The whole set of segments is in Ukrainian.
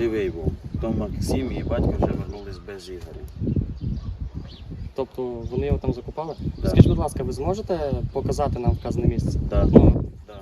живий був. То Максим і батько вже вернулись без Ігоря. Тобто вони його там закопали? Да. Скажіть, будь ласка, ви зможете показати нам вказане місце? Да. Ну, Да.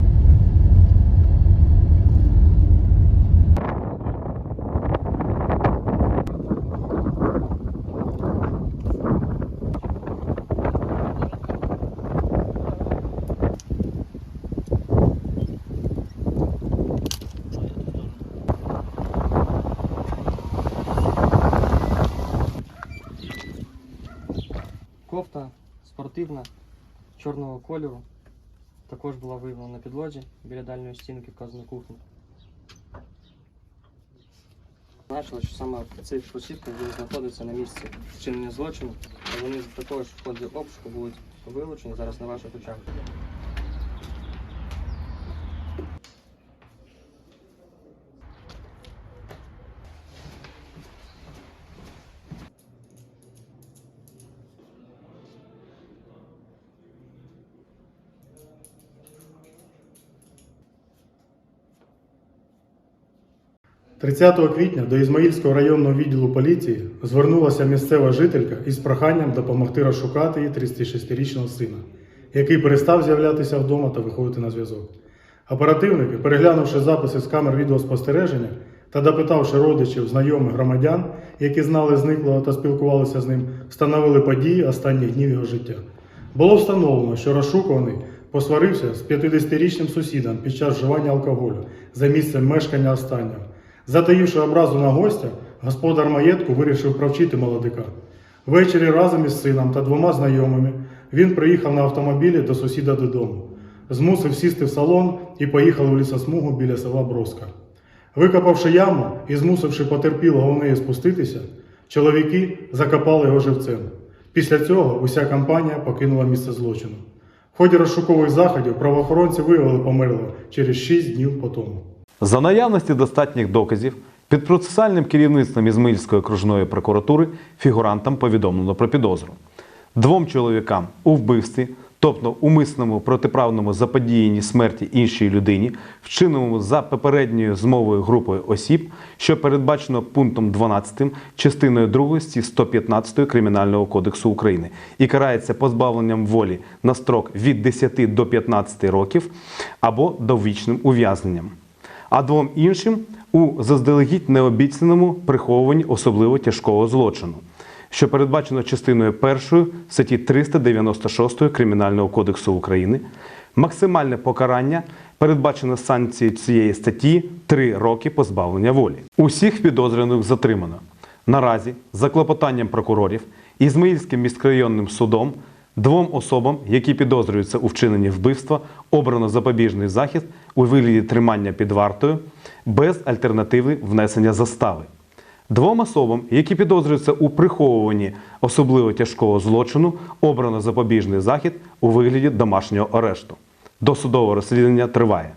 Кофта спортивна, чорного кольору. Також була виявлена на підлоджі біля дальньої стінки вказаної кухні. Значило, що саме цих посівках він знаходиться на місці вчинення злочину, вони також в ході обшуку будуть вилучені зараз на ваших очах. – 30 квітня до Ізмаїльського районного відділу поліції звернулася місцева жителька із проханням допомогти розшукати її 36-річного сина, який перестав з'являтися вдома та виходити на зв'язок. Оперативники, переглянувши записи з камер відеоспостереження та допитавши родичів, знайомих громадян, які знали зниклого та спілкувалися з ним, встановили події останніх днів його життя. Було встановлено, що розшукуваний посварився з 50-річним сусідом під час вживання алкоголю за місцем мешкання останнього. Затаївши образу на гостя, господар маєтку вирішив провчити молодика. Ввечері разом із сином та двома знайомими він приїхав на автомобілі до сусіда додому, змусив сісти в салон і поїхав у лісосмугу біля села Броска. Викопавши яму і змусивши потерпілого у неї спуститися, чоловіки закопали його живцем. Після цього уся компанія покинула місце злочину. В ході розшукових заходів правоохоронці виявили померлого через 6 днів по тому. За наявності достатніх доказів під процесуальним керівництвом Ізмаїльської окружної прокуратури фігурантам повідомлено про підозру. Двом чоловікам у вбивстві, тобто умисному протиправному заподіянні смерті іншій людині, вчиненому за попередньою змовою групою осіб, що передбачено пунктом 12 частиною 2 статті 115 Кримінального кодексу України і карається позбавленням волі на строк від 10 до 15 років або довічним ув'язненням а двом іншим у заздалегідь необіцяному приховуванні особливо тяжкого злочину, що передбачено частиною 1 статті 396 Кримінального кодексу України. Максимальне покарання передбачено санкцією цієї статті 3 роки позбавлення волі. Усіх підозрюваних затримано. Наразі, за клопотанням прокурорів, Ізмаїльським міськрайонним судом Двом особам, які підозрюються у вчиненні вбивства, обрано запобіжний захід у вигляді тримання під вартою без альтернативи внесення застави. Двом особам, які підозрюються у приховуванні особливо тяжкого злочину, обрано запобіжний захід у вигляді домашнього арешту. Досудове розслідування триває.